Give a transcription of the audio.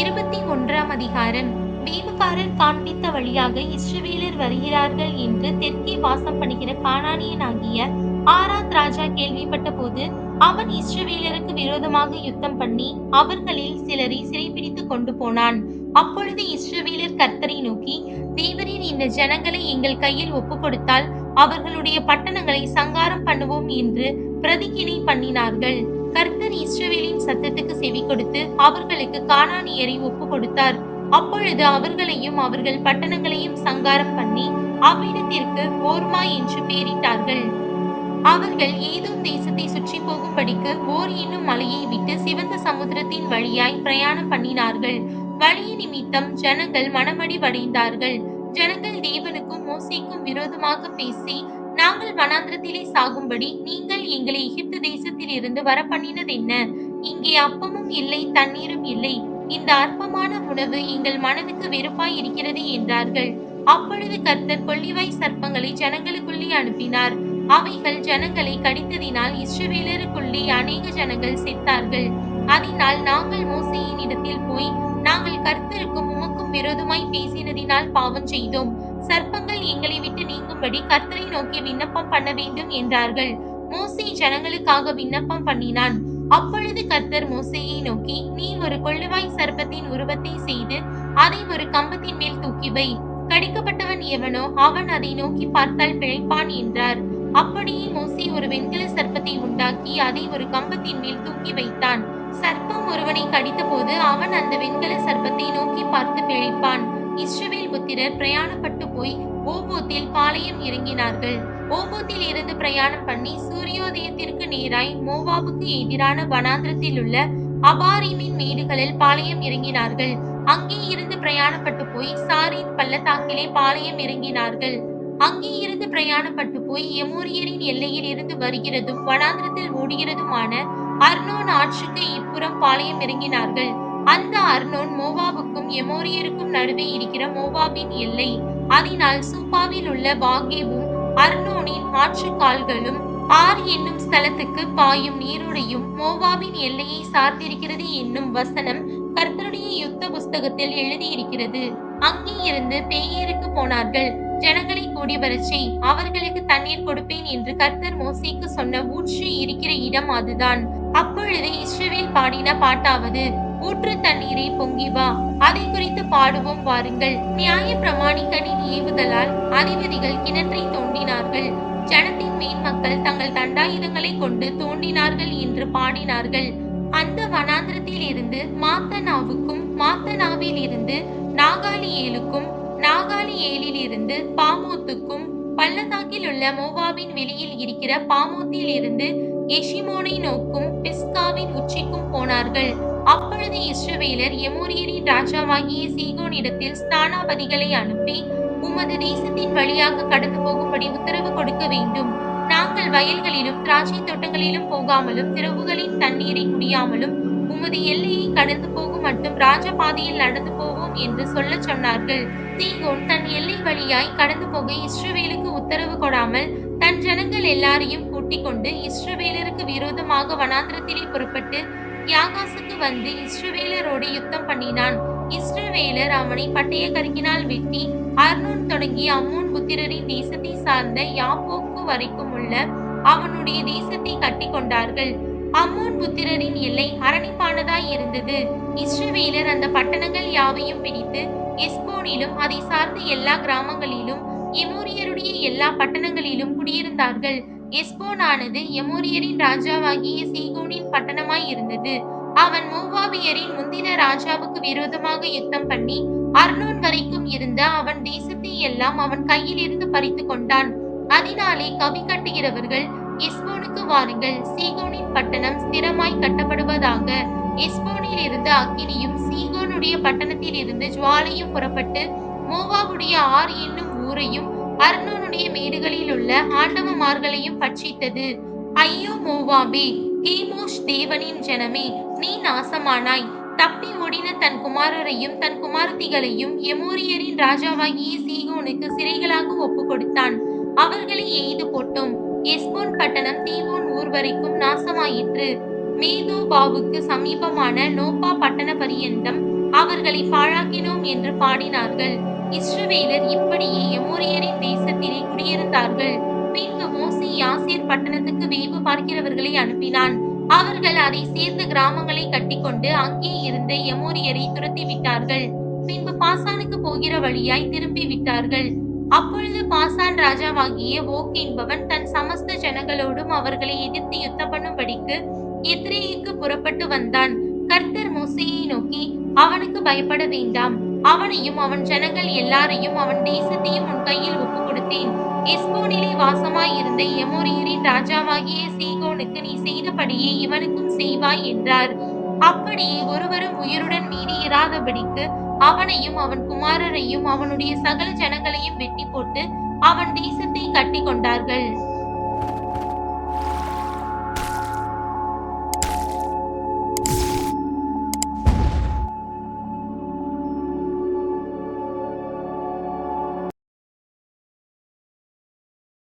இருபத்தி ஒன்றாம் அதிகாரம். வேவுகாரர் காண்பித்த வழியாக இஸ்ரவேலர் வருகிறார்கள் என்று தெற்கே வாசம் பண்ணுகிற கானானியனாகிய ஆராத் ராஜா கேள்விப்பட்ட போது அவன் இஸ்ரவேலருக்கு விரோதமாக யுத்தம் பண்ணி அவர்களில் சிலரை சிறைபிடித்து கொண்டு போனான். அப்பொழுது இஸ்ரவேலர் கர்த்தரை நோக்கி தேவரின் இந்த ஜனங்களை எங்கள் கையில் ஒப்பு கொடுத்தால் அவர்களுடைய பட்டணங்களை சங்காரம் பண்ணுவோம் என்று பிரதிகினை பண்ணினார்கள். கர்த்தர் இஸ்ரவேலின் சத்தத்துக்கு செவி கொடுத்து அவர்களுக்கு காணானியரை ஒப்பு கொடுத்தார். அப்பொழுது அவர்களையும் அவர்கள் பட்டணங்களையும் சங்காரம் பண்ணி அவ்விடத்திற்கு ஓர்மா என்று பெயரிட்டார்கள். அவர்கள் ஏதும் தேசத்தை சுற்றி போகும்படிக்கு ஓர் என்னும் மலையை விட்டு சிவந்த சமுத்திரத்தின் வழியாய் பிரயாணம் பண்ணினார்கள். வழிய நிமித்தம் ஜனங்கள் மனமடிவடைந்தார்கள். ஜனங்கள் தேவனுக்கும் மோசைக்கும் விரோதமாக பேசி நாங்கள் வனாந்திரத்திலே சாகும்படி நீங்கள் எங்களை எகிப்து தேசத்தில் இருந்து வர பண்ணினது என்ன? இங்கே அப்பமும் இல்லை தண்ணீரும் இல்லை. இந்த அற்பமான உணவு எங்கள் மனதுக்கு வெறுப்பாய் இருக்கிறது என்றார்கள். அப்பொழுது கர்த்தர் கொள்ளிவாய் சர்ப்பங்களை ஜனங்களுக்குள்ளே அனுப்பினார். அவைகள் ஜனங்களை கடித்ததினால் இஸ்ரவேலருக்குள்ளே அநேக ஜனங்கள் செத்தார்கள். அதனால் நாங்கள் மோசையின் இடத்தில் போய் நாங்கள் கர்த்தருக்கும் உமக்கும் விரோதமாய் பேசினதினால் பாவம் செய்தோம். சர்ப்பங்கள் எங்களை விட்டு நீங்கும்படி கர்த்தரை நோக்கி விண்ணப்பம் பண்ண வேண்டும் என்றார்கள். மோசே ஜனங்களுக்காக விண்ணப்பம் பண்ணினான். அப்பொழுது கர்த்தர் மோசையை நோக்கி நீ ஒரு கொள்ளுவாய் சர்ப்பத்தின் உருவத்தை செய்து அதை ஒரு கம்பத்தின் மேல் தூக்கி வை. கடிக்கப்பட்டவன் எவனோ அவன் அதை நோக்கி பார்த்தால் பிழைப்பான் என்றார். அப்படியே மோசே ஒரு வெண்கல சர்ப்பத்தை உண்டாக்கி அதை ஒரு கம்பத்தின் மேல் தூக்கி வைத்தான். சர்ப்பம் ஒருவனை கடித்தபோது அவன் அந்த வெண்கல சர்ப்பத்தை நோக்கி பார்த்து பிழைப்பான். இஸ்ரவேல் புத்திரர் பிரயாணப்பட்டு போய் ஓபோத்தில் பாளையம் இறங்கினார்கள். ஓபோத்தில் இருந்து பிரயாணம் பண்ணி சூரியோதயத்திற்கு நேராய் மோவாபுக்கு எதிரான வனாந்திரத்தில் உள்ள அபாரிமின் மேடுகளில் பாளையம் இறங்கினார்கள். அங்கே இருந்து பிரயாணப்பட்டு போய் சாரின் பள்ளத்தாக்கிலே பாளையம் இறங்கினார்கள். அங்கே இருந்து பிரயாணப்பட்டு போய் எமோரியரின் எல்லையில் இருந்து வருகிறதும் வனாந்திரத்தில் ஓடுகிறதுமான அர்னோன் ஆற்றுக்கு இப்புறம் பாளையம் இறங்கினார்கள். அந்த அர்னோன் மோவாவுக்கும் எமோரியருக்கும் நடுவே இருக்கிற மோவாபின் எல்லை. அதனால் சூப்பாவில் உள்ள வாகேவும் அர்னோனின் ஆற்று கால்களும் ஆர் என்னும் ஸ்தலத்துக்கு பாயும் நீருடையும் மோவாபின் எல்லையை சார்ந்திருக்கிறது என்னும் வசனம் கர்த்தருடைய யுத்த புஸ்தகத்தில் எழுதியிருக்கிறது. அங்கே இருந்து பேயருக்கு போனார்கள். ஜனங்களை கூடி வரச்சை அவர்களுக்கு தண்ணீர் கொடுப்பேன் என்று கர்த்தர் மோசிக்கு சொன்ன ஊற்று இருக்கிற இடம் அதுதான். அப்பொழுது இஸ்ரேல் பாடின பாட்டாவது ஊற்று தண்ணீரை பொங்கி வா. அதை குறித்து பாடுவோம் வாருங்கள். நியாய பிரமாணிக்கனின் ஏவுதலால் அதிபதிகள் கிணற்றை தோண்டினார்கள். ஜனத்தின் மேன்மக்கள் தங்கள் தண்டாயுதங்களை கொண்டு தோண்டினார்கள் என்று பாடினார்கள். அந்த வனாந்திரத்தில் இருந்து மாத்தனாவுக்கும் மாத்தனாவில் இருந்து நாகாலியேலுக்கும் நாகாலியேலில் இருந்து பாமோத்துக்கும் பள்ளத்தாக்கில் உள்ள மோவாவின் வெளியில் இருக்கிற பாமோத்தில் இருந்து எஷிமோனை நோக்கும் பிஸ்காவின் உச்சிக்கும் போனார்கள். அப்பொழுது இஸ்ரவேலர் எமோரியரின் ராஜாவாகிய சீகோனிடத்தில் ஸ்தானாபதிகளை அனுப்பி உமது தேசத்தின் வழியாக கடந்து போகும்படி உத்தரவு கொடுக்க வேண்டும். நாங்கள் வயல்களிலும் திராட்சை தோட்டங்களிலும் போகாமலும் திறவுகளின் தண்ணீரை குடியாமலும் உமது எல்லையை கடந்து போகும் மட்டும் ராஜபாதையில் நடந்து போவோம் என்று சொல்ல சொன்னார்கள். சீகோன் தன் எல்லை வழியாய் கடந்து போக இஸ்ரவேலுக்கு உத்தரவு கொடாமல் தன் ஜனங்கள் எல்லாரையும் கூட்டிக் கொண்டு இஸ்ரவேலருக்கு விரோதமாக வனாந்திரத்திலே புறப்பட்டு யாகாசுக்கு வந்து இஸ்ரவேலரோடு யுத்தம் பண்ணினான். இஸ்ரவேலர் அவனை பட்டய கருக்கினால் வெட்டி அர்ணூன் தொடங்கி அம்மோன் புத்திரரின் தேசத்தை சார்ந்த யாப்போக்கு வரைக்கும் உள்ள அவனுடைய தேசத்தை கட்டி கொண்டார்கள். அம்மோன் புத்திரரின் எல்லை அரணிப்பானதாய் இருந்தது. இஸ்ரவேலர் அந்த பட்டணங்கள் யாவையும் பிடித்து எஸ்போனிலும் அதை சார்ந்த எல்லா கிராமங்களிலும் எமோரியருடைய எல்லா பட்டணங்களிலும் குடியிருந்தார்கள். எஸ்போனானது எமோரியரின் ராஜாவாகிய சீகோனின் பட்டணமாய் இருந்தது. அவன் மோவாபியரின் முந்தின ராஜாவுக்கு விரோதமாக யுத்தம் பண்ணி அர்னோன் வரைக்கும் இருந்த அவன் தேசத்தை எல்லாம் அவன் கையில் இருந்து பறித்து கொண்டான். அதனாலே கவி கட்டுகிறவர்கள் எஸ்போனுக்கு வாருங்கள் சீகோனின் பட்டணம் ஸ்திரமாய் கட்டப்படுவதாக. எஸ்போனில் இருந்து அக்கினியும் சீகோனுடைய பட்டணத்தில் இருந்து ஜுவாலையும் புறப்பட்டு மோவாவுடைய ஆர் என்னும் ஊரையும் அர்னோனுடைய மேடுகளில் உள்ள ஆண்டவமார்களையும் பட்சித்தது. ஐயோ மோவாபே கீமோஷ் தேவனின் ஜனமே நீ நாசமானாய். தப்பி ஓடின தன் குமாரரையும் தன் குமார்த்திகளையும் எமோரியரின் ராஜாவாகிய சீகோனுக்கு சிறைகளாக ஒப்பு கொடுத்தான் அவர்களை எய்து போட்டோம். எஸ்போன் பட்டணம் தீவோன் ஊர் வரைக்கும் நாசமாயிற்று. மேதோபாவுக்கு சமீபமான நோப்பா பட்டண பரியந்தம் அவர்களை பாழாக்கினோம் என்று பாடினார்கள். இஸ்ரவேலர் இப்படியே எமோரியரின் தேசத்திலே குடியிருந்தார்கள். பின்பு மோசி யாசேர் பட்டணத்துக்கு வேவு பார்க்கிறவர்களை அனுப்பினான். அவர்கள் அதை சேர்ந்த கிராமங்களை கட்டிக்கொண்டு அங்கே இருந்த எமோரியரை துரத்தி விட்டார்கள் பின்பு பாசானுக்கு போகிற வழியாய் திரும்பி விட்டார்கள் அப்பொழுது பாசான் ராஜாவாகிய ஓக் என்பவன் தன் சமஸ்த ஜனங்களோடும் அவர்களை எதிர்த்து யுத்தம் பண்ணும்படிக்கு எத்ரேயுக்கு புறப்பட்டு வந்தான். கர்த்தர் மோசையை நோக்கி அவனுக்கு பயப்பட வேண்டாம். அவனையும் அவன் ஜனங்கள் எல்லாரையும் அவன் தேசத்தையும் உன் கையில் ஒப்பு கொடுத்தேன் எஸ்போனிலே வாசமாயிருந்த எமோரியரின் ராஜாவாகிய சீகோனுக்கு நீ செய்தபடியே இவனுக்கும் செய்வாய் என்றார். அப்படியே ஒருவரும் உயிருடன் மீறி இராதபடிக்கு அவனையும் அவன் குமாரரையும் அவனுடைய சகல ஜனங்களையும் வெட்டி போட்டு அவன் தேசத்தை கட்டி கொண்டார்கள்